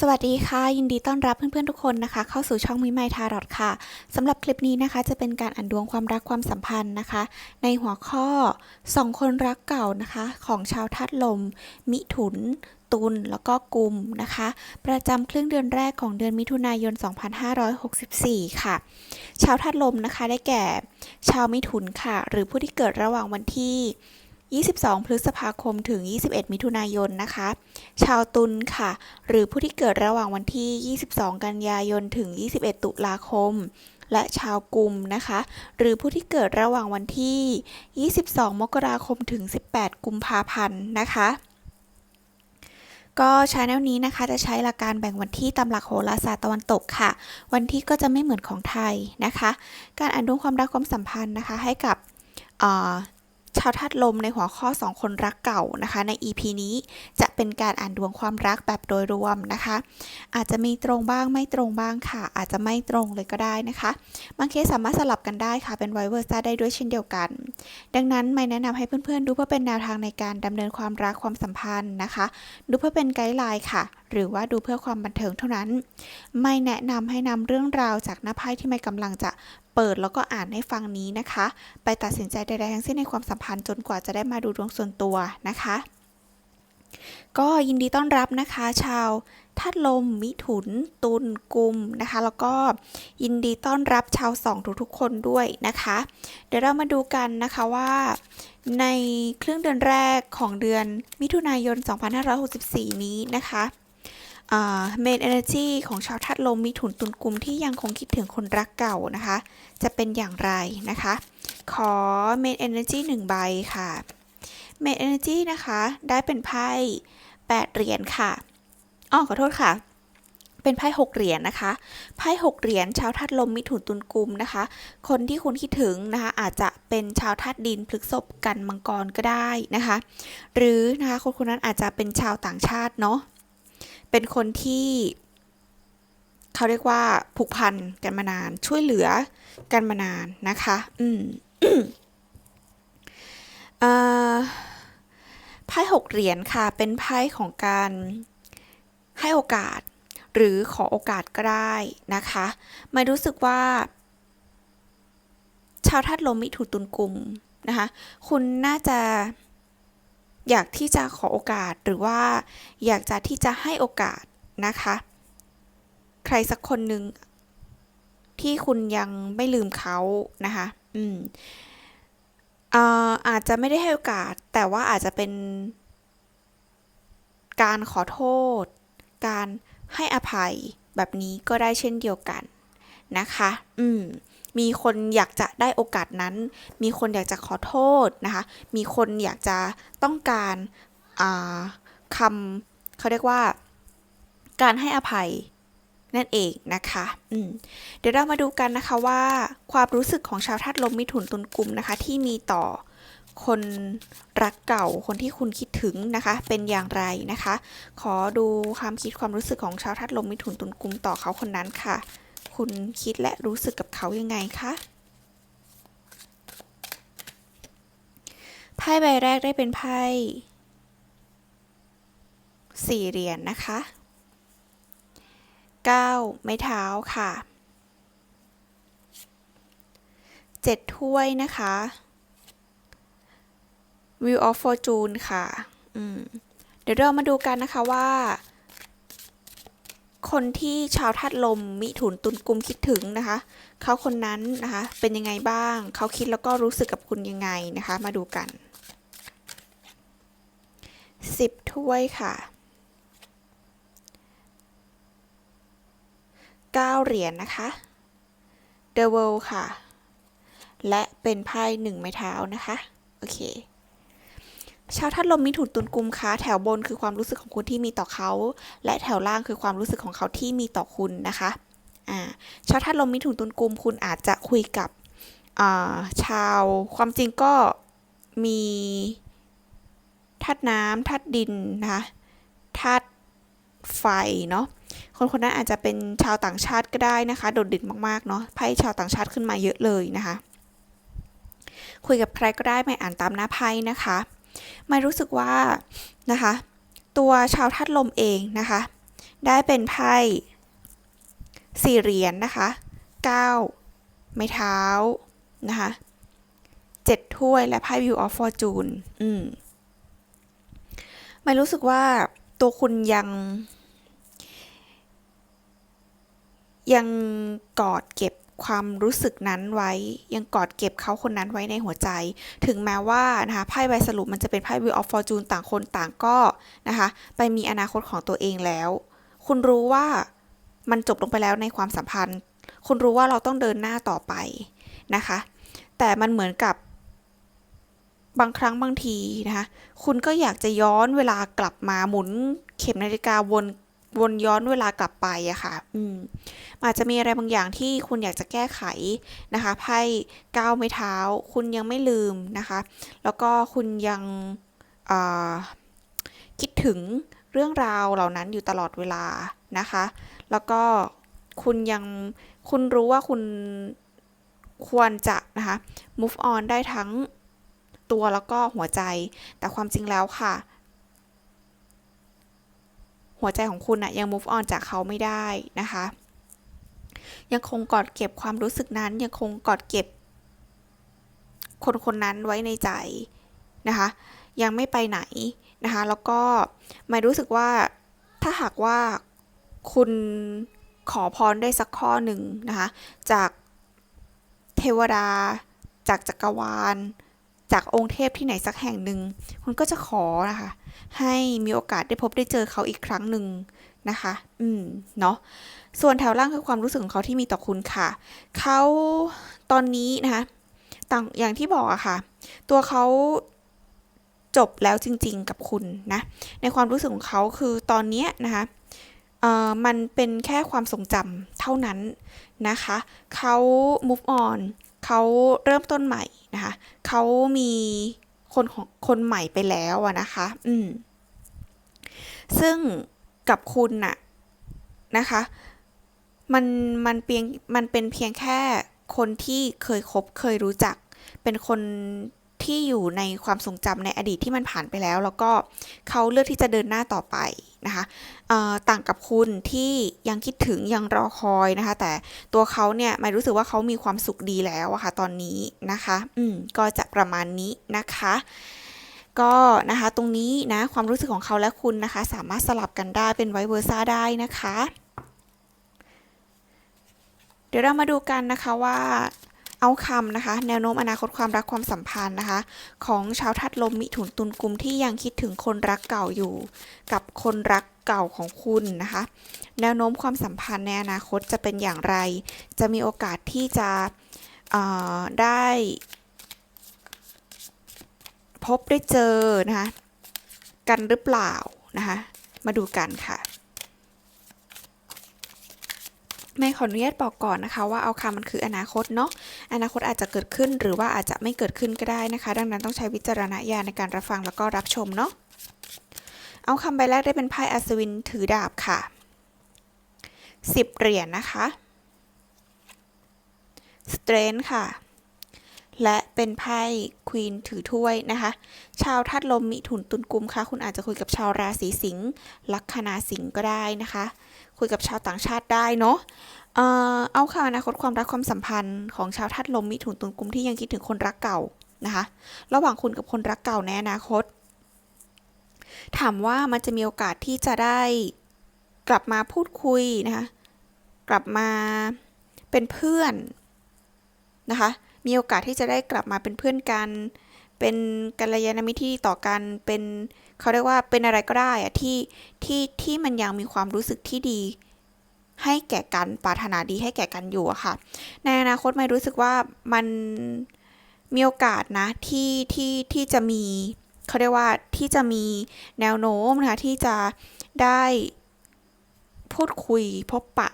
สวัสดีค่ะ ยินดีต้อนรับเพื่อนๆทุกคนนะคะ เข้าสู่ช่องมิไมทารอดค่ะสำหรับคลิปนี้นะคะ จะเป็นการอ่านดวงความรักความสัมพันธ์นะคะ ในหัวข้อสองคนรักเก่านะคะ ของชาวธาตุลม มิถุนตุลแล้วก็กุมนะคะ ประจำครึ่งเดือนแรกของเดือนมิถุนายน 2564 ค่ะ ชาวธาตุลมนะคะได้แก่ ชาวมิถุนค่ะ หรือผู้ที่เกิดระหว่างวันที่ 22 พฤษภาคมถึง 21 มิถุนายนนะคะ ชาวตุลค่ะ หรือผู้ที่เกิดระหว่างวันที่ 22 กันยายนถึง 21 ตุลาคม และชาวกุมนะคะ หรือผู้ที่เกิดระหว่างวันที่ 22 มกราคมถึง 18 กุมภาพันธ์นะคะก็ชาแนลนี้นะคะจะใช้หลักการแบ่งวันที่ตามหลักโหราศาสตร์ตะวันตกค่ะ วันที่ก็จะไม่เหมือนของไทยนะคะ การอ่านดวงความรักความสัมพันธ์นะคะ ให้กับาวธาตุลมในหัวข้อ 2 คนรักเก่านะคะ ใน EP นี้จะเป็นการอ่านดวงความรักแบบโดยรวมนะคะ อาจจะมีตรงบ้างไม่ตรงบ้างค่ะ อาจจะไม่ตรงเลยก็ได้นะคะ บางเคสสามารถสลับกันได้ค่ะ เป็นไวเวอร์ซ่าได้ด้วยเช่นเดียวกัน ดังนั้นไม่แนะนำให้เพื่อนๆ ดูเพื่อเป็นแนวทางในการดำเนินความรักความสัมพันธ์นะคะ ดูเพื่อเป็นไกด์ไลน์ค่ะ หรือว่าดูเพื่อความบันเทิงเท่านั้น ไม่แนะนำให้นำเรื่องราวจากหน้าไพ่ที่ไม่กำลังจะเปิดแล้วก็อ่านให้ฟังนี้นะคะ ไปตัดสินใจใดๆทั้งสิ้นในความสัมพันธ์จนกว่าจะได้มาดูดวงส่วนตัวนะคะ ก็ยินดีต้อนรับนะคะ ชาวธาตุลม มิถุน ตุลกุมนะคะ แล้วก็ยินดีต้อนรับชาวสองทุกๆคนด้วยนะคะ เดี๋ยวเรามาดูกันนะคะว่า ในครึ่งเดือนแรกของเดือนมิถุนายน 2564 นี้นะคะ เมนเอเนอร์จีของชาวธาตุลมมิถุนตุลกุมที่ยังคงคิดถึงคนรักเก่านะคะ จะเป็นอย่างไรนะคะ ขอเมนเอเนอร์จีหนึ่งใบค่ะเมนเอเนอร์จีนะคะ ได้เป็นไพ่แปดเหรียญค่ะอ๋อขอโทษค่ะเป็นไพ่หกเหรียญนะคะ ไพ่หกเหรียญชาวธาตุลมมิถุนตุลกุมนะคะ คนที่คุณคิดถึงนะคะ อาจจะเป็นชาวธาตุดินพฤษภกันมังกรก็ได้นะคะ หรือนะคะคนคนนั้นอาจจะเป็นชาวต่างชาติเนาะ เป็นคนที่เขาเรียกว่าผูกพันกันมานาน ช่วยเหลือกันมานานนะคะ อืมไพ่หกเหรียญค่ะ เป็นไพ่ของการให้โอกาส หรือขอโอกาสก็ได้นะคะไม่รู้สึกว่า ชาวธาตุลมมิถุตุลกุมนะคะ คุณน่าจะ อยากที่จะขอโอกาสหรือว่า อยากจะที่จะให้โอกาสนะคะ ใครสักคนหนึ่งที่คุณยังไม่ลืมเขานะคะ อืมอาจจะไม่ได้ให้โอกาส แต่ว่าอาจจะเป็น การขอโทษ การให้อภัยแบบนี้ก็ได้เช่นเดียวกันนะคะ อืม มีคนอยากจะได้โอกาสนั้น มีคนอยากจะขอโทษนะคะ มีคนอยากจะต้องการคำเขาเรียกว่า การให้อภัยนั่นเองนะคะอืมเดี๋ยวเรามาดูกันนะคะว่าความรู้สึกของชาวธาตุลมมิถุนตุลกุมนะคะ ที่มีต่อคนรักเก่าคนที่คุณคิดถึงนะคะ เป็นอย่างไรนะคะ ขอดูความคิดความรู้สึกของชาวธาตุลมมิถุนตุลกุมต่อเขาคนนั้นค่ะ คุณคิดและรู้สึกกับเขายังไงคะไพ่ใบแรกได้เป็นไพ่สี่เหรียญนนะคะเก้าไม้เท้าค่ะเจ็ดถ้วยนะคะ Wheel of Fortune ค่ะ อืม เดี๋ยวเรามาดูกันนะคะว่า คนที่ชาวธาตุลมมิถุนตุลกุมคิดถึงนะคะ เขาคนนั้นนะคะ เป็นยังไงบ้าง เขาคิดแล้วก็รู้สึกกับคุณยังไงนะคะ มาดูกันสิบถ้วยค่ะเก้าเหรียญนนะคะ The World ค่ะ และเป็นไพ่หนึ่งไม้เท้านะคะ โอเค ชาวธาตุลมมิถุนตุลกุมคะแถวบนคือความรู้สึกของคุณที่มีต่อเขา และแถวล่างคือความรู้สึกของเขาที่มีต่อคุณนะคะอ่าชาวธาตุลมมิถุนตุลกุม คุณอาจจะคุยกับชาวความจริงก็มีธาตุน้ำธาตุดินนะคะธาตุไฟเนาะคนคนนั้นอาจจะเป็นชาวต่างชาติก็ได้นะคะ โดดเด่นมากๆเนาะไพ่ชาวต่างชาติขึ้นมาเยอะเลยนะคะ คุยกับใครก็ได้ไม่อ่านตามหน้าไพ่นะคะ ไม่รู้สึกว่านะคะ ตัวชาวธาตุลมเองนะคะ ได้เป็นไพ่สี่เหรียญนะคะเก้าไม้เท้านะคะเจ็ดถ้วยและไพ่ View of Fortune อืมไม่รู้สึกว่าตัวคุณยัง ยังกอดเก็บ ความรู้สึกนั้นไว้ ยังกอดเก็บเขาคนนั้นไว้ในหัวใจ ถึงแม้ว่านะคะไพ่ใบสรุปมันจะเป็นไพ่ Wheel of Fortune ต่างคนต่างก็นะคะไปมีอนาคตของตัวเองแล้ว คุณรู้ว่ามันจบลงไปแล้วในความสัมพันธ์ คุณรู้ว่าเราต้องเดินหน้าต่อไปนะคะ แต่มันเหมือนกับบางครั้งบางทีนะคะคุณก็อยากจะย้อนเวลากลับมาหมุนเข็มนาฬิกาวน วนย้อนเวลากลับไปอะค่ะ อืม อาจจะมีอะไรบางอย่างที่คุณอยากจะแก้ไขนะคะไพ่ก้าวไม้เท้า คุณยังไม่ลืมนะคะ แล้วก็คุณยังคิดถึงเรื่องราวเหล่านั้นอยู่ตลอดเวลานะคะ แล้วก็คุณยังคุณรู้ว่าคุณควรจะนะคะ move on ได้ทั้งตัวแล้วก็หัวใจ แต่ความจริงแล้วค่ะ หัวใจของคุณอะยัง move on จากเขาไม่ได้นะคะ ยังคงกอดเก็บความรู้สึกนั้น ยังคงกอดเก็บ คนคนนั้นไว้ในใจนะคะ ยังไม่ไปไหนนะคะ แล้วก็ไม่รู้สึกว่าถ้าหากว่าคุณขอพรได้สักข้อหนึ่งนะคะ จากเทวดา จากจักรวาล จากองค์เทพที่ไหนสักแห่งหนึ่ง คุณก็จะขอนะคะ ให้มีโอกาสได้พบได้เจอเขาอีกครั้งหนึ่งนะคะ อืม เนาะ ส่วนแถวล่างคือความรู้สึกของเขาที่มีต่อคุณค่ะ เขาตอนนี้นะคะต่างอย่างที่บอกอะค่ะ ตัวเขาจบแล้วจริง ๆ กับคุณนะ ในความรู้สึกของเขาคือตอนนี้นะคะเอ่อมันเป็นแค่ความทรงจำเท่านั้นนะคะ เขา move on เขาเริ่มต้นใหม่นะคะ เขามี คนของคนใหม่ไปแล้วอะนะคะ อืม ซึ่งกับคุณน่ะนะคะ มันมันเพียงมันเป็นเพียงแค่คนที่เคยคบเคยรู้จัก เป็นคน ที่อยู่ในความทรงจำในอดีตที่มันผ่านไปแล้ว แล้วก็เขาเลือกที่จะเดินหน้าต่อไปนะคะต่างกับคุณที่ยังคิดถึงยังรอคอยนะคะ แต่ตัวเขาเนี่ยไม่รู้สึกว่าเขามีความสุขดีแล้วอะคะ่ะตอนนี้นะคะ อืมก็จะประมาณนี้นะคะก็นะคะตรงนี้นะความรู้สึกของเขาและคุณนะคะ สามารถสลับกันได้เป็นไวเวอร์ซ่าได้นะคะ เดี๋ยวเรามาดูกันนะคะว่า เอาคำนะคะ แนวโน้มอนาคตความรักความสัมพันธ์นะคะ ของชาวทัดลมมิถุนตุลกุมที่ยังคิดถึงคนรักเก่าอยู่ กับคนรักเก่าของคุณนะคะ แนวโน้มความสัมพันธ์ในอนาคตจะเป็นอย่างไร จะมีโอกาสที่จะได้พบได้เจอนะคะ กันหรือเปล่านะคะ มาดูกันค่ะ ไม่ขออนุญาตบอกก่อนนะคะ ว่าเอาคำมันคืออนาคตเนาะอนาคตอาจจะเกิดขึ้นหรือว่าอาจจะไม่เกิดขึ้นก็ได้นะคะ ดังนั้นต้องใช้วิจารณญาณในการรับฟังแล้วก็รับชมเนาะเอาคำใบแรกได้เป็นไพ่อัศวินถือดาบค่ะสิบเหรียญนนะคะสเตรนค่ะ และเป็นไพ่ควีนถือถ้วยนะคะ ชาวทัดลมมิถุนตุนกุมค่ะ คุณอาจจะคุยกับชาวราศีสิงห์ลัคนาสิงห์ก็ได้นะคะ คุยกับชาวต่างชาติได้เนาะเอาค่ะอนาคตความรักความสัมพันธ์ของชาวทัดลมมิถุนตุลกุมที่ยังคิดถึงคนรักเก่านะคะ ระหว่างคุณกับคนรักเก่าในอนาคต ถามว่ามันจะมีโอกาสที่จะได้กลับมาพูดคุยนะคะ กลับมาเป็นเพื่อนนะคะ มีโอกาสที่จะได้กลับมาเป็นเพื่อนกัน เป็นกัลยาณมิตรที่ต่อกัน เป็นเขาเรียกว่าเป็นอะไรก็ได้อะที่ที่ที่มันยังมีความรู้สึกที่ดี ให้แก่กันปรารถนาดีให้แก่กันอยู่อะค่ะ ในอนาคตไม่รู้สึกว่ามันมีโอกาสนะที่ที่ที่จะมีเขาเรียกว่าที่จะมีแนวโน้มนะคะที่จะได้พูดคุยพบปะ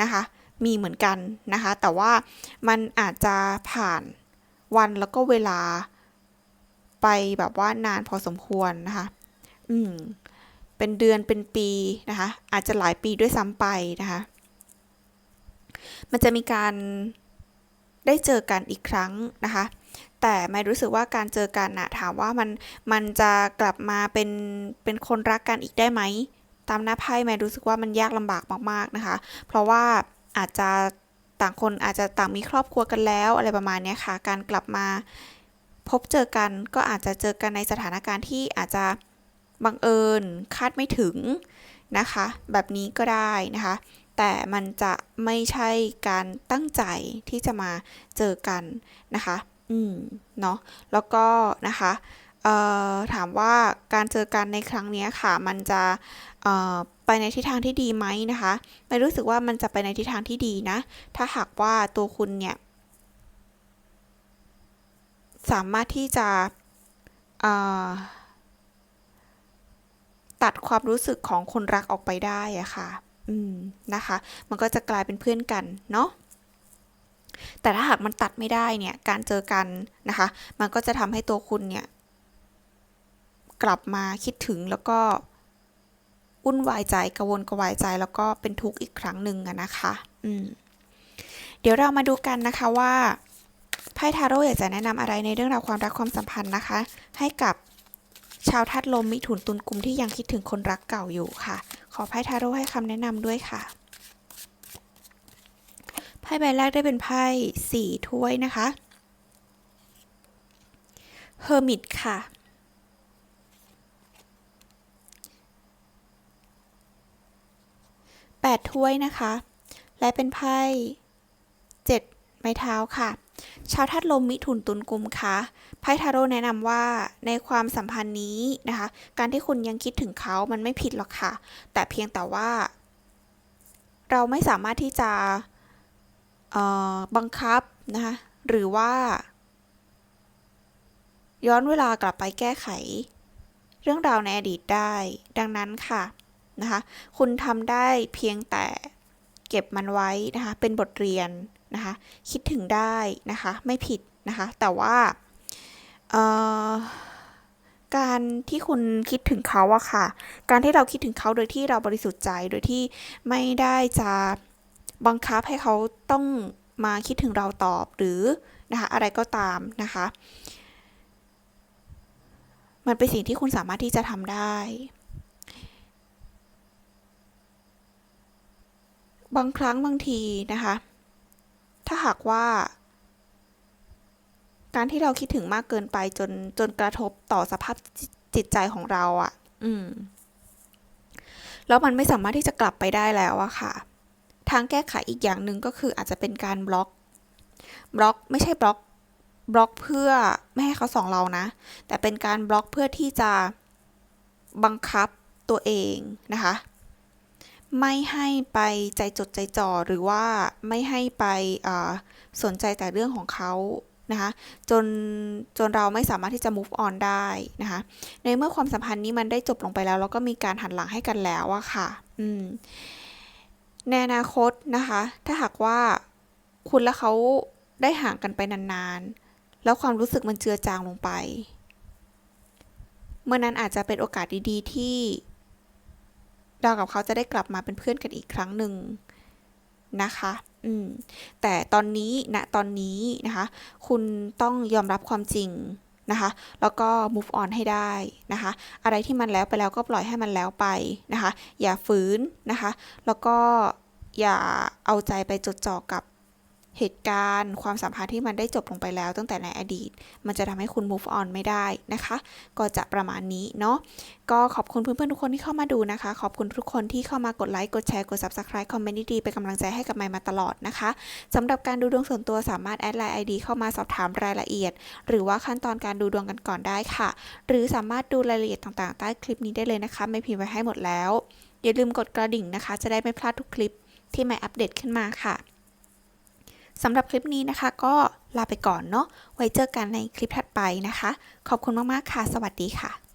นะคะ มีเหมือนกันนะคะ แต่ว่ามันอาจจะผ่านวันแล้วก็เวลาไปแบบว่านานพอสมควรนะคะ อืม เป็นเดือนเป็นปีนะคะ อาจจะหลายปีด้วยซ้ำไปนะคะ มันจะมีการได้เจอกันอีกครั้งนะคะ แต่ไม่รู้สึกว่าการเจอกันนะถามว่ามันมันจะกลับมาเป็นเป็นคนรักกันอีกได้ไหม ตามหน้าไพ่แม่รู้สึกว่ามันยากลำบากมาก ๆนะคะ เพราะว่า อาจจะต่างคนอาจจะต่างมีครอบครัวกันแล้วอะไรประมาณนี้ค่ะ การกลับมาพบเจอกันก็อาจจะเจอกันในสถานการณ์ที่อาจจะบังเอิญคาดไม่ถึงนะคะ แบบนี้ก็ได้นะคะ แต่มันจะไม่ใช่การตั้งใจที่จะมาเจอกันนะคะ อืม เนาะแล้วก็นะคะ ถามว่าการเจอกันในครั้งนี้ค่ะ มันจะไปในทิศทางที่ดีไหมนะคะไม่รู้สึกว่ามันจะไปในทิศทางที่ดีนะ ถ้าหากว่าตัวคุณเนี่ย สามารถที่จะตัดความรู้สึกของคนรักออกไปได้อะค่ะ อืม นะคะ มันก็จะกลายเป็นเพื่อนกันเนาะ แต่ถ้าหากมันตัดไม่ได้เนี่ย การเจอกันนะคะ มันก็จะทำให้ตัวคุณเนี่ย กลับมาคิดถึงแล้วก็วุ่นวายใจกระวนกระวายใจแล้วก็เป็นทุกข์อีกครั้งหนึ่งนะคะ อืม เดี๋ยวเรามาดูกันนะคะว่าไพ่ทาโร่อยากจะแนะนำอะไรในเรื่องราวความรักความสัมพันธ์นะคะ ให้กับชาวธาตุลมมิถุนตุลกลุ่มที่ยังคิดถึงคนรักเก่าอยู่ค่ะ ขอไพ่ทาโร่ให้คำแนะนำด้วยค่ะไพ่ใบแรกได้เป็นไพ่สี่ถ้วยนะคะเฮอร์มิตค่ะ แปดถ้วยนะคะ และเป็นไพ่เจ็ดไม้เท้าค่ะ ชาวธาตุลมมิถุนตุลกุมคะไพ่ทาโร่แนะนำว่าในความสัมพันธ์นี้นะคะ การที่คุณยังคิดถึงเขามันไม่ผิดหรอกค่ะ แต่เพียงแต่ว่า เราไม่สามารถที่จะบังคับนะคะหรือว่า ย้อนเวลากลับไปแก้ไข เรื่องราวในอดีตได้ ดังนั้นค่ะ นะคะ คุณทำได้เพียงแต่เก็บมันไว้นะคะ เป็นบทเรียนนะคะ คิดถึงได้นะคะ ไม่ผิดนะคะ แต่ว่าการที่คุณคิดถึงเขาอะค่ะ การที่เราคิดถึงเขาโดยที่เราบริสุทธิ์ใจ โดยที่ไม่ได้จะบังคับให้เขาต้องมาคิดถึงเราตอบหรือนะคะอะไรก็ตามนะคะ มันเป็นสิ่งที่คุณสามารถที่จะทำได้ บางครั้งบางทีนะคะ ถ้าหากว่า การที่เราคิดถึงมากเกินไปจนจนกระทบต่อสภาพจิตใจของเราอะ่ะ อืม แล้วมันไม่สามารถที่จะกลับไปได้แล้วอะค่ะ ทางแก้ไขอีกอย่างหนึ่งก็คืออาจจะเป็นการบล็อก บล็อกไม่ใช่บล็อก บล็อกเพื่อไม่ให้เขาส่องเรานะ แต่เป็นการบล็อกเพื่อที่จะบังคับตัวเองนะคะ ไม่ให้ไปใจจดใจจ่อหรือว่าไม่ให้ไปสนใจแต่เรื่องของเขานะคะจนจนเราไม่สามารถที่จะ move on ได้นะคะในเมื่อความสัมพันธ์นี้มันได้จบลงไปแล้ว แล้วก็มีการหันหลังให้กันแล้วอะค่ะอืมในอนาคตนะคะ ถ้าหากว่าคุณและเขาได้ห่างกันไปนานๆ แล้วความรู้สึกมันเจือจางลงไป เมื่อนั้นอาจจะเป็นโอกาสดีๆที่ เรากับเขาจะได้กลับมาเป็นเพื่อนกันอีกครั้งหนึ่งนะคะ อืม แต่ตอนนี้ณนะตอนนี้นะคะ คุณต้องยอมรับความจริงนะคะ แล้วก็ move on ให้ได้นะคะ อะไรที่มันแล้วไปแล้วก็ปล่อยให้มันแล้วไปนะคะ อย่าฝืนนะคะ แล้วก็อย่าเอาใจไปจดจ่อกับ เหตุการณ์ความสัมพันธ์ที่มันได้จบลงไปแล้วตั้งแต่ในอดีต มันจะทำให้คุณ move on ไม่ได้นะคะ ก็จะประมาณนี้เนาะก็ขอบคุณเพื่อนๆทุกคนที่เข้ามาดูนะคะ ขอบคุณทุกคนที่เข้ามากดไลค์กดแชร์กด subscribe คอมเมนต์ดีๆเป็นกำลังใจให้กับไมมาตลอดนะคะสำหรับการดูดวงส่วนตัวสามารถแอดไลน์ ID เข้ามาสอบถามรายละเอียด หรือว่าขั้นตอนการดูดวงกันก่อนได้ค่ะ หรือสามารถดูรายละเอียดต่างๆ ใต้คลิปนี้ได้เลยนะคะไม่พิมพ์ไว้ให้หมดแล้ว อย่าลืมกดกระดิ่งนะคะ จะได้ไม่พลาดทุกคลิปที่ไม่อัปเดตขึ้นมาค่ะ สำหรับคลิปนี้นะคะ ก็ลาไปก่อนเนาะไว้เจอกันในคลิปถัดไปนะคะ ขอบคุณมากๆค่ะ สวัสดีค่ะ